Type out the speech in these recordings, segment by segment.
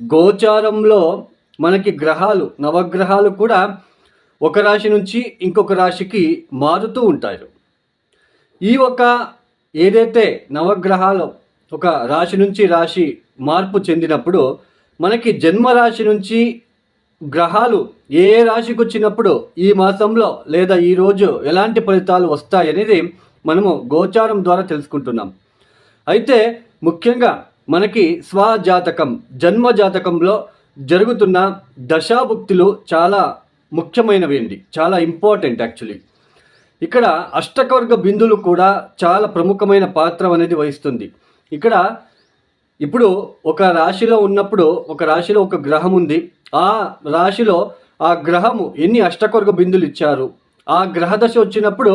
గోచారంలో మనకి గ్రహాలు నవగ్రహాలు కూడా ఒక రాశి నుంచి ఇంకొక రాశికి మారుతూ ఉంటారు. ఈ ఒక ఏదైతే నవగ్రహాలు ఒక రాశి నుంచి రాశి మార్పు చెందినప్పుడు మనకి జన్మరాశి నుంచి గ్రహాలు ఏ ఏ రాశికి వచ్చినప్పుడు ఈ మాసంలో లేదా ఈ రోజు ఎలాంటి ఫలితాలు వస్తాయనేది మనము గోచారం ద్వారా తెలుసుకుంటున్నాం. అయితే ముఖ్యంగా మనకి స్వజాతకం జన్మ జాతకంలో జరుగుతున్న దశాభుక్తులు చాలా ముఖ్యమైనవి అండి చాలా ఇంపార్టెంట్ యాక్చువల్లీ. ఇక్కడ అష్టకవర్గ బిందులు కూడా చాలా ప్రముఖమైన పాత్ర అనేది వహిస్తుంది. ఇక్కడ ఇప్పుడు ఒక రాశిలో ఉన్నప్పుడు ఒక రాశిలో ఒక గ్రహం ఉంది. ఆ రాశిలో ఆ గ్రహము ఎన్ని అష్టకవర్గ బిందులు ఇచ్చారు? ఆ గ్రహ దశ వచ్చినప్పుడు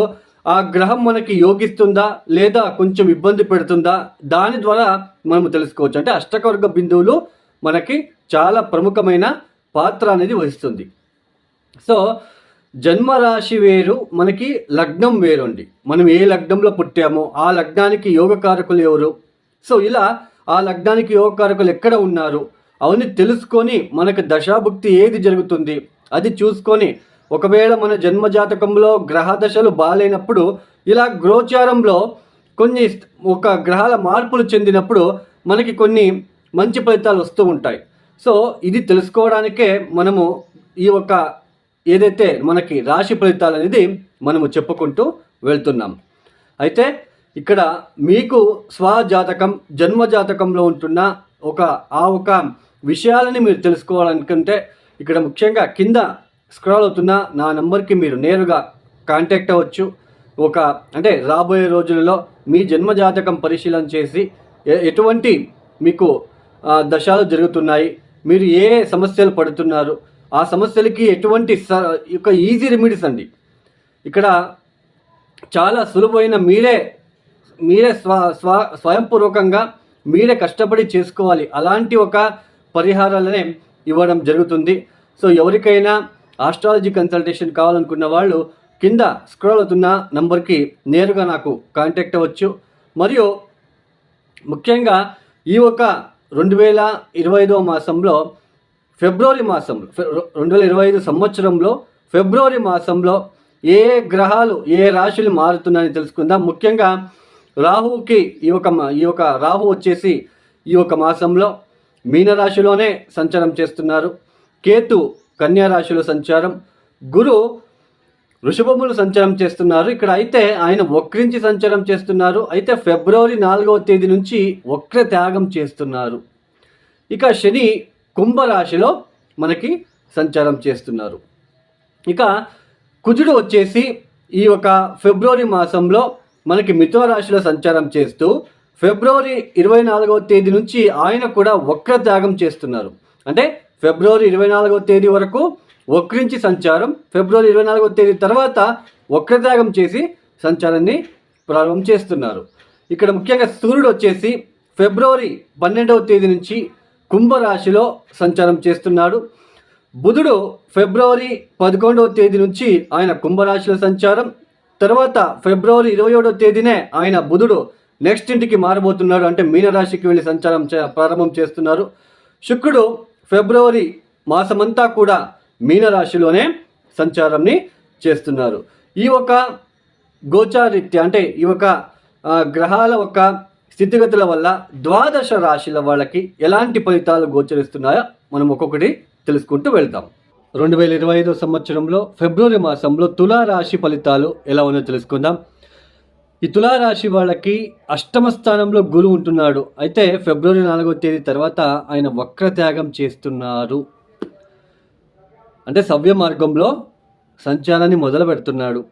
ఆ గ్రహం మనకి యోగిస్తుందా లేదా కొంచెం ఇబ్బంది పెడుతుందా? దాని ద్వారా మనము తెలుసుకోవచ్చు. అంటే అష్టకవర్గ బిందువులు మనకి చాలా ప్రముఖమైన పాత్ర అనేది వహిస్తుంది. సో జన్మరాశి వేరు మనకి లగ్నం వేరుండి. మనం ఏ లగ్నంలో పుట్టామో ఆ లగ్నానికి యోగకారకులు ఎవరు? సో ఇలా ఆ లగ్నానికి యోగకారకులు ఎక్కడ ఉన్నారు? అవన్నీ తెలుసుకొని మనకు దశాభుక్తి ఏది జరుగుతుంది? అది చూసుకొని ఒకవేళ మన జన్మ జాతకంలో గ్రహ దశలు బాగాలేనప్పుడు ఇలా గ్రోచారంలో కొన్ని ఒక గ్రహాల మార్పులు చెందినప్పుడు మనకి కొన్ని మంచి ఫలితాలు వస్తూ ఉంటాయి. సో ఇది తెలుసుకోవడానికే మనము ఈ ఒక ఏదైతే మనకి రాశి ఫలితాలు అనేది మనము చెప్పుకుంటూ వెళ్తున్నాం. అయితే ఇక్కడ మీకు స్వజాతకం జన్మ జాతకంలో ఉంటున్న ఒక ఆ ఒక విషయాలని మీరు తెలుసుకోవాలనుకుంటే ఇక్కడ ముఖ్యంగా కింద స్క్రాల్ అవుతున్న నా నెంబర్కి మీరు నేరుగా కాంటాక్ట్ అవ్వచ్చు. ఒక అంటే రాబోయే రోజులలో మీ జన్మ జాతకం పరిశీలన చేసి ఎటువంటి మీకు దశలు దశాలు జరుగుతున్నాయి మీరు ఏ సమస్యలు పడుతున్నారు ఆ సమస్యలకి ఎటువంటి స యొక్క ఈజీ రెమెడీస్ అండి. ఇక్కడ చాలా సులువైన మీరే మీరే స్వ స్వ స్వయంపూర్వకంగా మీరే కష్టపడి చేసుకోవాలి. అలాంటి ఒక పరిహారాలనే ఇవ్వడం జరుగుతుంది. సో ఎవరికైనా ఆస్ట్రాలజీ కన్సల్టేషన్ కావాలనుకున్న వాళ్ళు కింద స్క్రోల్ అవుతున్న నంబర్కి నేరుగా నాకు కాంటాక్ట్ అవ్వచ్చు. మరియు ముఖ్యంగా ఈ ఒక రెండు వేల ఇరవై ఐదవ మాసంలో ఫిబ్రవరి మాసంలో రెండు వేల ఇరవై ఐదు సంవత్సరంలో ఫిబ్రవరి మాసంలో ఏ గ్రహాలు ఏ రాశులు మారుతున్నాయని తెలుసుకుందాం. ముఖ్యంగా రాహుకి ఈ యొక్క ఈ యొక్క రాహు వచ్చేసి ఈ యొక్క మాసంలో మీనరాశిలోనే సంచారం చేస్తున్నారు. కేతు కన్యా రాశిలో సంచారం గురు వృషభములు సంచారం చేస్తున్నారు. ఇక్కడ అయితే ఆయన వక్రించి సంచారం చేస్తున్నారు. అయితే ఫిబ్రవరి నాలుగవ తేదీ నుంచి వక్ర త్యాగం చేస్తున్నారు. ఇక శని కుంభరాశిలో మనకి సంచారం చేస్తున్నారు. ఇక కుజుడు వచ్చేసి ఈ ఒక ఫిబ్రవరి మాసంలో మనకి మిథున రాశిలో సంచారం చేస్తూ ఫిబ్రవరి ఇరవై నాలుగవ తేదీ నుంచి ఆయన కూడా వక్ర త్యాగం చేస్తున్నారు. అంటే ఫిబ్రవరి ఇరవై నాలుగవ తేదీ వరకు వక్రించి సంచారం. ఫిబ్రవరి ఇరవై నాలుగవ తేదీ తర్వాత వక్రత్యాగం చేసి సంచారాన్ని ప్రారంభం చేస్తున్నారు. ఇక్కడ ముఖ్యంగా సూర్యుడు వచ్చేసి ఫిబ్రవరి పన్నెండవ తేదీ నుంచి కుంభరాశిలో సంచారం చేస్తున్నాడు. బుధుడు ఫిబ్రవరి పదకొండవ తేదీ నుంచి ఆయన కుంభరాశిలో సంచారం. తర్వాత ఫిబ్రవరి ఇరవై ఏడవ తేదీనే ఆయన బుధుడు నెక్స్ట్ ఇంటికి మారబోతున్నాడు. అంటే మీనరాశికి వెళ్ళి సంచారం చే- ప్రారంభం చేస్తున్నారు. శుక్రుడు ఫిబ్రవరి మాసమంతా కూడా మీనరాశిలోనే సంచారంని చేస్తున్నారు. ఈ ఒక గోచారిత్య అంటే ఈ ఒక గ్రహాల ఒక స్థితిగతుల వల్ల ద్వాదశ రాశుల వాళ్ళకి ఎలాంటి ఫలితాలు గోచరిస్తున్నాయో మనం ఒక్కొక్కటి తెలుసుకుంటూ వెళ్తాం. రెండు వేల ఇరవై ఐదో సంవత్సరంలో ఫిబ్రవరి మాసంలో తులారాశి ఫలితాలు ఎలా ఉన్నాయో తెలుసుకుందాం. ఈ తులారాశి వాళ్ళకి అష్టమ స్థానంలో గురువు ఉంటున్నాడు. అయితే ఫిబ్రవరి నాలుగో తేదీ తర్వాత ఆయన వక్ర త్యాగం చేస్తున్నారు. అంటే సవ్య మార్గంలో సంచారాన్ని మొదలు పెడుతున్నాడు.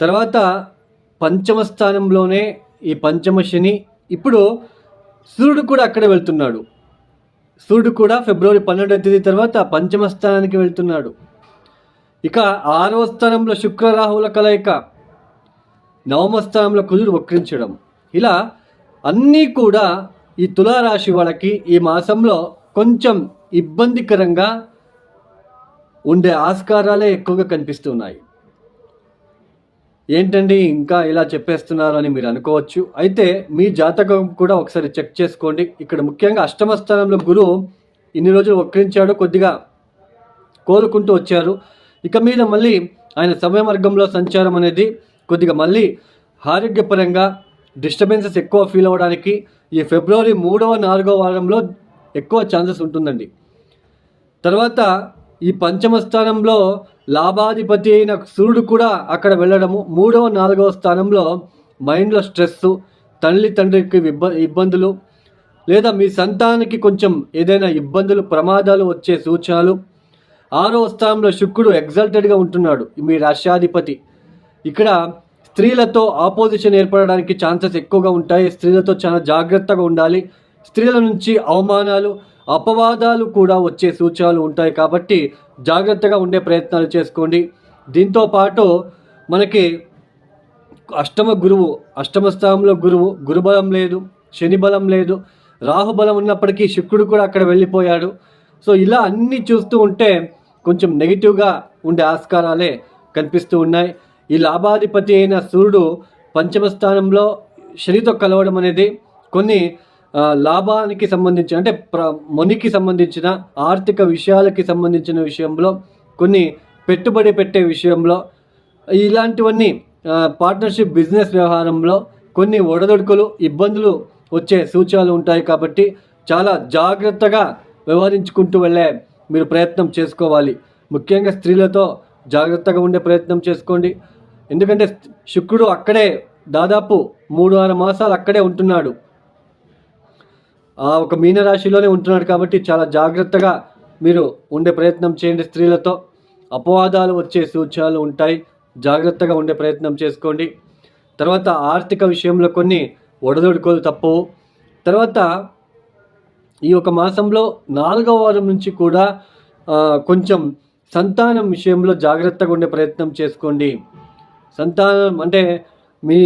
తర్వాత పంచమ స్థానంలోనే ఈ పంచమ శని ఇప్పుడు సూర్యుడు కూడా అక్కడే వెళ్తున్నాడు. సూర్యుడు కూడా ఫిబ్రవరి పన్నెండవ తేదీ తర్వాత పంచమ స్థానానికి వెళ్తున్నాడు. ఇక ఆరవ స్థానంలో శుక్ర రాహుల కలయిక. నవమ స్థానంలో కుజుడు వక్రించడం. ఇలా అన్నీ కూడా ఈ తులారాశి వాళ్ళకి ఈ మాసంలో కొంచెం ఇబ్బందికరంగా ఉండే ఆస్కారాలే ఎక్కువగా కనిపిస్తున్నాయి. ఏంటండి ఇంకా ఇలా చెప్పేస్తున్నారు అని మీరు అనుకోవచ్చు. అయితే మీ జాతకం కూడా ఒకసారి చెక్ చేసుకోండి. ఇక్కడ ముఖ్యంగా అష్టమ స్థానంలో గురువు ఇన్ని రోజులు వక్రించాడు కొద్దిగా కోరుకుంటూ వచ్చారు. ఇక మీద మళ్ళీ ఆయన సమయ మార్గంలో సంచారం అనేది కొద్దిగా మళ్ళీ ఆరోగ్యపరంగా డిస్టర్బెన్సెస్ ఎక్కువ ఫీల్ అవ్వడానికి ఈ ఫిబ్రవరి మూడవ నాలుగవ వారంలో ఎక్కువ ఛాన్సెస్ ఉంటుందండి. తర్వాత ఈ పంచమ స్థానంలో లాభాధిపతి అయిన సూర్యుడు కూడా అక్కడ వెళ్ళడము. మూడవ నాలుగవ స్థానంలో మైండ్లో స్ట్రెస్ తల్లి తండ్రికి ఇబ్బ ఇబ్బందులు లేదా మీ సంతానానికి కొంచెం ఏదైనా ఇబ్బందులు ప్రమాదాలు వచ్చే సూచనలు. ఆరవ స్థానంలో శుక్రుడు ఎగ్జల్టెడ్గా ఉంటున్నాడు. మీ రాష్ట్రాధిపతి. ఇక్కడ స్త్రీలతో ఆపోజిషన్ ఏర్పడడానికి ఛాన్సెస్ ఎక్కువగా ఉంటాయి. స్త్రీలతో చాలా జాగ్రత్తగా ఉండాలి. స్త్రీల నుంచి అవమానాలు అపవాదాలు కూడా వచ్చే సూచనలు ఉంటాయి కాబట్టి జాగ్రత్తగా ఉండే ప్రయత్నాలు చేసుకోండి. దీంతో పాటు మనకి అష్టమ గురువు అష్టమ స్థానంలో గురువు గురుబలం లేదు శని బలం లేదు రాహుబలం ఉన్నప్పటికీ శుక్రుడు కూడా అక్కడ వెళ్ళిపోయాడు. సో ఇలా అన్నీ చూస్తూ ఉంటే కొంచెం నెగిటివ్గా ఉండే ఆస్కారాలే కనిపిస్తూ ఉన్నాయి. ఈ లాభాధిపతి అయిన సూర్యుడు పంచమ స్థానంలో శనితో కలవడం అనేది కొన్ని లాభానికి సంబంధించిన అంటే ప్ర మనికి సంబంధించిన ఆర్థిక విషయాలకి సంబంధించిన విషయంలో కొన్ని పెట్టుబడి పెట్టే విషయంలో ఇలాంటివన్నీ పార్ట్నర్షిప్ బిజినెస్ వ్యవహారంలో కొన్ని ఒడదొడుకులు ఇబ్బందులు వచ్చే సూచనలు ఉంటాయి కాబట్టి చాలా జాగ్రత్తగా వ్యవహరించుకుంటూ వెళ్ళే మీరు ప్రయత్నం చేసుకోవాలి. ముఖ్యంగా స్త్రీలతో జాగ్రత్తగా ఉండే ప్రయత్నం చేసుకోండి. ఎందుకంటే శుక్రుడు అక్కడే దాదాపు మూడు ఆరు మాసాలు అక్కడే ఉంటున్నాడు. ఒక మీనరాశిలోనే ఉంటున్నాడు కాబట్టి చాలా జాగ్రత్తగా మీరు ఉండే ప్రయత్నం చేయండి స్త్రీలతో. అపవాదాలు వచ్చే సూచనలు ఉంటాయి. జాగ్రత్తగా ఉండే ప్రయత్నం చేసుకోండి. తర్వాత ఆర్థిక విషయంలో కొన్ని ఒడదొడుకోలు తప్పవు. తర్వాత ఈ ఒక మాసంలో నాలుగవ వారం నుంచి కూడా కొంచెం సంతానం విషయంలో జాగ్రత్తగా ఉండే ప్రయత్నం చేసుకోండి. సంతానం అంటే మీ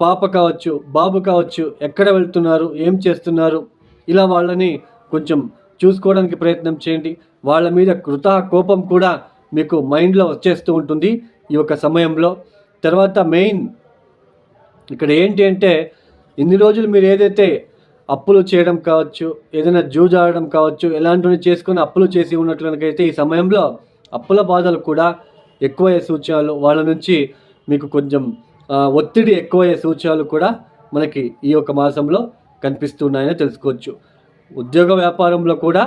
పాప కావచ్చు బాబు కావచ్చు ఎక్కడ వెళ్తున్నారు ఏం చేస్తున్నారు ఇలా వాళ్ళని కొంచెం చూసుకోవడానికి ప్రయత్నం చేయండి. వాళ్ళ మీద కృత కోపం కూడా మీకు మైండ్లో వచ్చేస్తూ ఉంటుంది ఈ యొక్క సమయంలో. తర్వాత మెయిన్ ఇక్కడ ఏంటి అంటే ఇన్ని రోజులు మీరు ఏదైతే అప్పులు చేయడం కావచ్చు ఏదైనా జూజాడడం ఆడడం కావచ్చు ఎలాంటివి చేసుకొని అప్పులు చేసి ఉన్నట్లయితే ఈ సమయంలో అప్పుల బాధలు కూడా ఎక్కువయ్యే సూచనలు వాళ్ళ నుంచి మీకు కొంచెం ఒత్తిడి ఎక్కువయ్యే సూచనలు కూడా మనకి ఈ యొక్క మాసంలో కనిపిస్తున్నాయని తెలుసుకోవచ్చు. ఉద్యోగ వ్యాపారంలో కూడా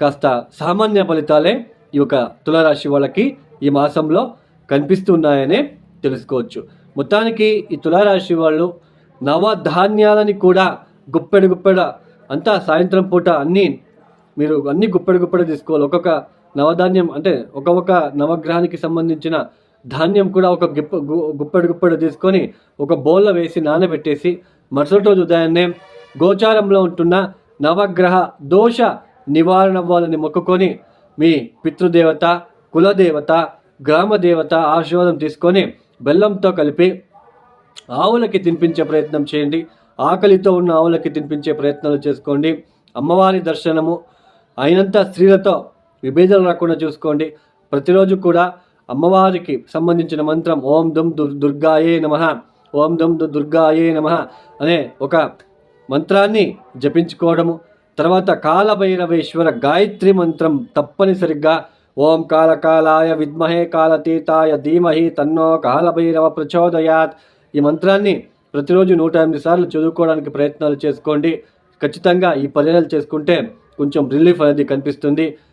కాస్త సామాన్య ఫలితాలే ఈ యొక్క తులారాశి వాళ్ళకి ఈ మాసంలో కనిపిస్తున్నాయనే తెలుసుకోవచ్చు. మొత్తానికి ఈ తులారాశి వాళ్ళు నవధాన్యాలని కూడా గుప్పెడు గుప్పెడ అంతా సాయంత్రం పూట అన్నీ మీరు అన్ని గుప్పెడు గుప్పెడు తీసుకోవాలి. ఒక్కొక్క నవధాన్యం అంటే ఒక ఒక నవగ్రహానికి సంబంధించిన ధాన్యం కూడా ఒక గిప్ప గుప్పెడు గుప్పెడు తీసుకొని ఒక బౌల్లో వేసి నానబెట్టేసి మరుసటి రోజు ఉదయాన్నే గోచారంలో ఉంటున్న నవగ్రహ దోష నివారణ అవ్వాలని మొక్కుకొని మీ పితృదేవత కులదేవత గ్రామదేవత ఆశీర్వాదం తీసుకొని బెల్లంతో కలిపి ఆవులకి తినిపించే ప్రయత్నం చేయండి. ఆకలితో ఉన్న ఆవులకి తినిపించే ప్రయత్నాలు చేసుకోండి. అమ్మవారి దర్శనము అయినంత స్త్రీలతో విభేదాలు రాకుండా చూసుకోండి. ప్రతిరోజు కూడా అమ్మవారికి సంబంధించిన మంత్రం ఓం దుమ్ దుర్గాయే నమ ఓం దుమ్ దుర్గాయే నమ అనే ఒక మంత్రాన్ని జపించుకోవడము. తర్వాత కాలభైరవేశ్వర గాయత్రి మంత్రం తప్పనిసరిగా ఓం కాలకాలాయ విద్మహే కాలతీతాయ ధీమహి తన్నో కాలభైరవ ప్రచోదయాత్. ఈ మంత్రాన్ని ప్రతిరోజు నూట ఎనిమిది సార్లు చదువుకోవడానికి ప్రయత్నాలు చేసుకోండి. ఖచ్చితంగా ఈ పర్యాలు చేసుకుంటే కొంచెం రిలీఫ్ అనేది కనిపిస్తుంది.